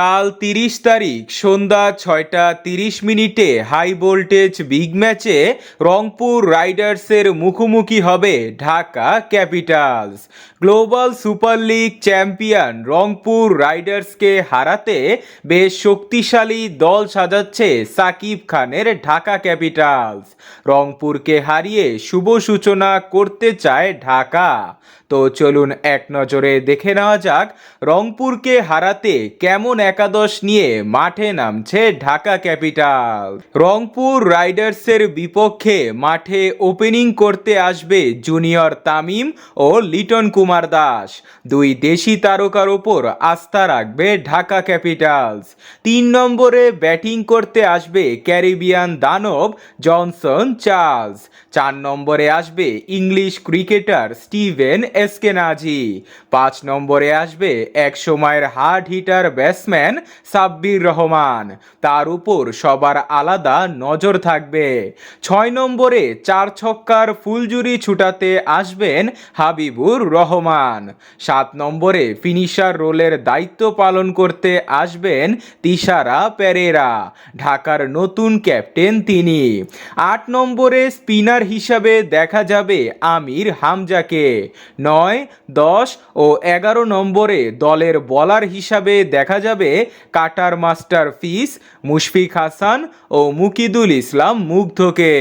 কাল তিরিশ তারিখ, সন্ধ্যা ছয়টা তিরিশ মিনিটে হাই ভোল্টেজ বিগ ম্যাচে রংপুর রাইডার্সের মুখোমুখি হবে Dhaka Capitals. Global Super League champion Rangpur রাইডার্সকে হারাতে বেশ শক্তিশালী দল সাজাচ্ছে সাকিব খানের ঢাকা ক্যাপিটালস। রংপুরকে হারিয়ে শুভ সূচনা করতে চায় ঢাকা। তো চলুন এক নজরে দেখে নেওয়া যাক রংপুরকে হারাতে কেমন একাদশ নিয়ে মাঠে নামছে ঢাকা ক্যাপিটাল। রংপুর রাইডার্সের বিপক্ষে মাঠে ওপেনিং করতে আসবে জুনিয়র তামিম ও লিটন কুমার দাস। দুই দেশি তারকার ওপর আস্থা রাখবে ঢাকা ক্যাপিটালস। তিন নম্বরে ব্যাটিং করতে আসবে ক্যারিবিয়ান দানব জনসন চার্লস। চার নম্বরে আসবে ইংলিশ ক্রিকেটার স্টিভেন এসকেনাজি। পাঁচ নম্বরে আসবে এক সময়ের hard hitter batsman Sabbir Rahman. তার উপর সবার আলাদা নজর থাকবে। ছয় নম্বরে চার ছক্কার ফুলজুরি ছুটাতে আসবেন হাবিবুর রহমান। সাত নম্বরে ফিনিশার রোলের দায়িত্ব পালন করতে আসবেন তিশারা প্যারেরা ঢাকার নতুন ক্যাপ্টেন তিনি। আট নম্বরে স্পিনার হিসাবে দেখা যাবে আমির হামজাকে। নয়, দশ ও এগারো নম্বরে দলের বলার হিসাবে দেখা যাবে cutter master Fizz Mushfik Hasan ও মুকিদুল ইসলাম মুগ্ধকে।